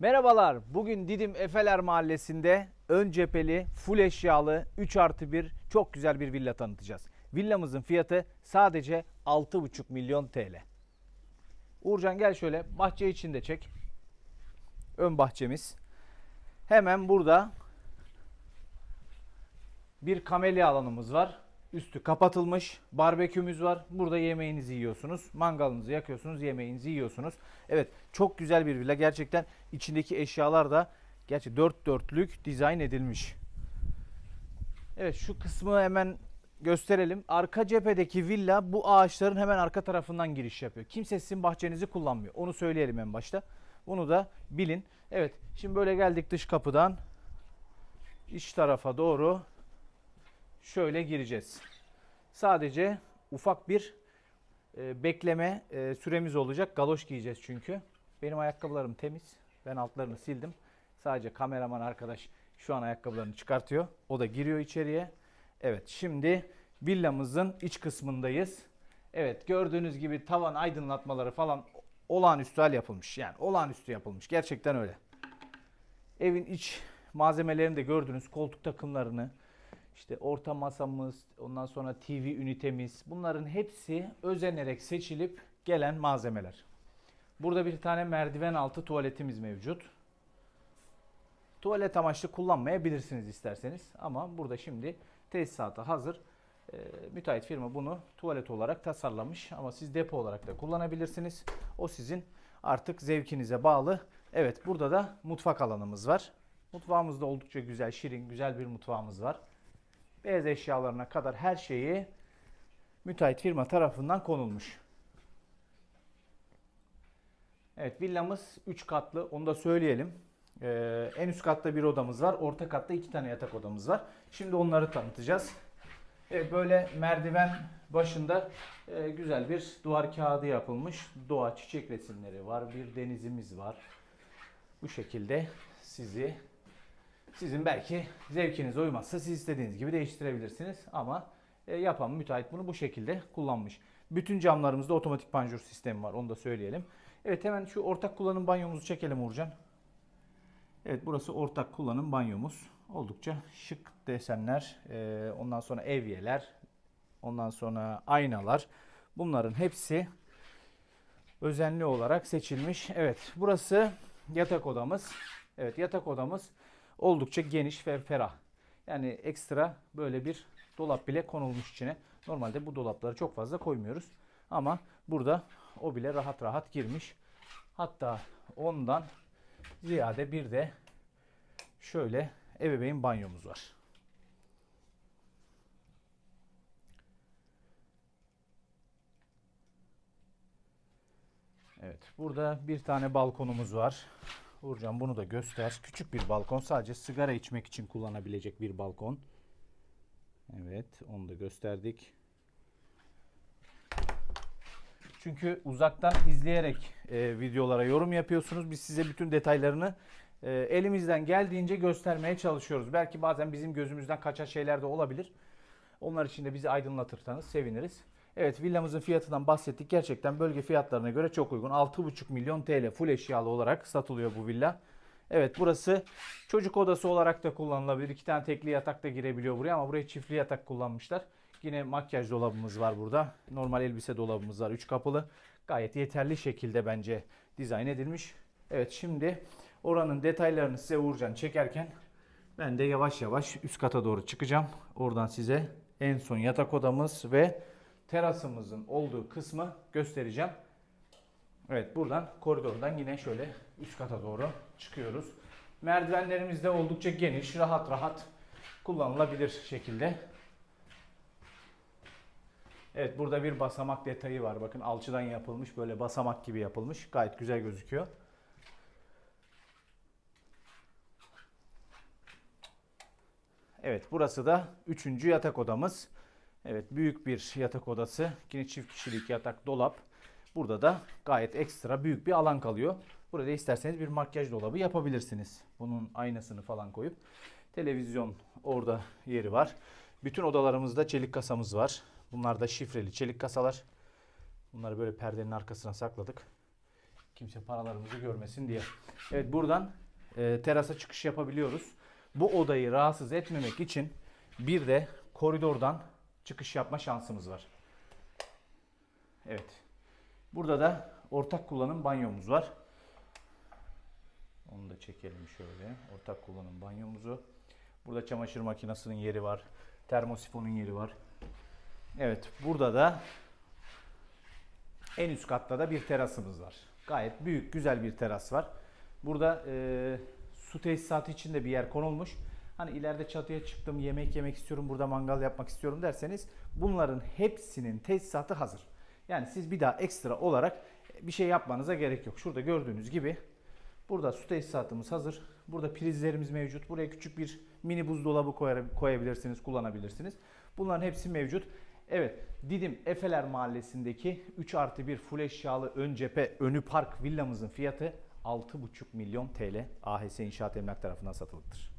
Merhabalar. Bugün Didim Efeler Mahallesi'nde ön cepheli, full eşyalı, 3 artı 1 çok güzel bir villa tanıtacağız. Villamızın fiyatı sadece 6,5 milyon TL. Uğurcan gel şöyle bahçe içinde çek. Ön bahçemiz. Hemen burada bir kamelya alanımız var. Üstü kapatılmış. Barbekümüz var. Burada yemeğinizi yiyorsunuz. Mangalınızı yakıyorsunuz. Yemeğinizi yiyorsunuz. Evet çok güzel bir villa. Gerçekten içindeki eşyalar da gerçi dört dörtlük dizayn edilmiş. Evet şu kısmı hemen gösterelim. Arka cephedeki villa bu ağaçların hemen arka tarafından giriş yapıyor. Kimse sizin bahçenizi kullanmıyor. Onu söyleyelim en başta. Bunu da bilin. Evet şimdi böyle geldik dış kapıdan. iç tarafa doğru şöyle gireceğiz. Sadece ufak bir e, bekleme e, süremiz olacak. Galoş giyeceğiz çünkü. Benim ayakkabılarım temiz. Ben altlarını sildim. Sadece kameraman arkadaş şu an ayakkabılarını çıkartıyor. O da giriyor içeriye. Evet şimdi villamızın iç kısmındayız. Evet gördüğünüz gibi tavan aydınlatmaları falan olağanüstü hal yapılmış. Yani olağanüstü yapılmış. Gerçekten öyle. Evin iç malzemelerini de gördünüz. Koltuk takımlarını, işte orta masamız, ondan sonra TV ünitemiz. Bunların hepsi özenerek seçilip gelen malzemeler. Burada bir tane merdiven altı tuvaletimiz mevcut. Tuvalet amaçlı kullanmayabilirsiniz isterseniz ama burada şimdi tesisatı hazır. Ee, müteahhit firma bunu tuvalet olarak tasarlamış ama siz depo olarak da kullanabilirsiniz. O sizin artık zevkinize bağlı. Evet burada da mutfak alanımız var. Mutfağımızda oldukça güzel, şirin, güzel bir mutfağımız var. Beyaz eşyalarına kadar her şeyi müteahhit firma tarafından konulmuş. Evet villamız 3 katlı onu da söyleyelim. Ee, en üst katta bir odamız var. Orta katta iki tane yatak odamız var. Şimdi onları tanıtacağız. Evet böyle merdiven başında e, güzel bir duvar kağıdı yapılmış. Doğa çiçek resimleri var. Bir denizimiz var. Bu şekilde sizi sizin belki zevkinize uymazsa siz istediğiniz gibi değiştirebilirsiniz. Ama e, yapan müteahhit bunu bu şekilde kullanmış. Bütün camlarımızda otomatik panjur sistemi var. Onu da söyleyelim. Evet hemen şu ortak kullanım banyomuzu çekelim Uğurcan. Evet burası ortak kullanım banyomuz. Oldukça şık desenler. e, ondan sonra evyeler. Ondan sonra aynalar. Bunların hepsi özenli olarak seçilmiş. Evet burası yatak odamız. Evet yatak odamız oldukça geniş ve ferah. Yani ekstra böyle bir dolap bile konulmuş içine. Normalde bu dolapları çok fazla koymuyoruz. Ama burada o bile rahat rahat girmiş. Hatta ondan ziyade bir de şöyle ebeveyn banyomuz var. Evet, burada bir tane balkonumuz var. Uğurcan bunu da göster. Küçük bir balkon. Sadece sigara içmek için kullanabilecek bir balkon. Evet, onu da gösterdik. Çünkü uzaktan izleyerek e, videolara yorum yapıyorsunuz. Biz size bütün detaylarını e, elimizden geldiğince göstermeye çalışıyoruz. Belki bazen bizim gözümüzden kaçan şeyler de olabilir. Onlar için de bizi aydınlatırsanız seviniriz. Evet villamızın fiyatından bahsettik. Gerçekten bölge fiyatlarına göre çok uygun. 6,5 milyon TL full eşyalı olarak satılıyor bu villa. Evet burası çocuk odası olarak da kullanılabilir. İki tane tekli yatak da girebiliyor buraya ama buraya çiftli yatak kullanmışlar. Yine makyaj dolabımız var burada. Normal elbise dolabımız var. Üç kapılı. Gayet yeterli şekilde bence dizayn edilmiş. Evet şimdi oranın detaylarını size Uğurcan çekerken ben de yavaş yavaş üst kata doğru çıkacağım. Oradan size en son yatak odamız ve terasımızın olduğu kısmı göstereceğim. Evet buradan koridordan yine şöyle üst kata doğru çıkıyoruz. Merdivenlerimiz de oldukça geniş, rahat rahat kullanılabilir şekilde. Evet burada bir basamak detayı var. Bakın alçıdan yapılmış böyle basamak gibi yapılmış. Gayet güzel gözüküyor. Evet burası da üçüncü yatak odamız. Evet büyük bir yatak odası. Yine çift kişilik yatak dolap. Burada da gayet ekstra büyük bir alan kalıyor. Burada isterseniz bir makyaj dolabı yapabilirsiniz. Bunun aynasını falan koyup. Televizyon orada yeri var. Bütün odalarımızda çelik kasamız var. Bunlar da şifreli çelik kasalar. Bunları böyle perdenin arkasına sakladık. Kimse paralarımızı görmesin diye. Evet buradan e, terasa çıkış yapabiliyoruz. Bu odayı rahatsız etmemek için bir de koridordan çıkış yapma şansımız var. Evet. Burada da ortak kullanım banyomuz var. Onu da çekelim şöyle. Ortak kullanım banyomuzu. Burada çamaşır makinesinin yeri var. Termosifonun yeri var. Evet, burada da en üst katta da bir terasımız var. Gayet büyük, güzel bir teras var. Burada e, su tesisatı için de bir yer konulmuş. Hani ileride çatıya çıktım, yemek yemek istiyorum, burada mangal yapmak istiyorum derseniz bunların hepsinin tesisatı hazır. Yani siz bir daha ekstra olarak bir şey yapmanıza gerek yok. Şurada gördüğünüz gibi burada su tesisatımız hazır. Burada prizlerimiz mevcut. Buraya küçük bir mini buzdolabı koyabilirsiniz, kullanabilirsiniz. Bunların hepsi mevcut. Evet, Didim Efeler Mahallesi'ndeki 3 artı 1 full eşyalı ön cephe önü park villamızın fiyatı 6,5 milyon TL AHS İnşaat Emlak tarafından satılıktır.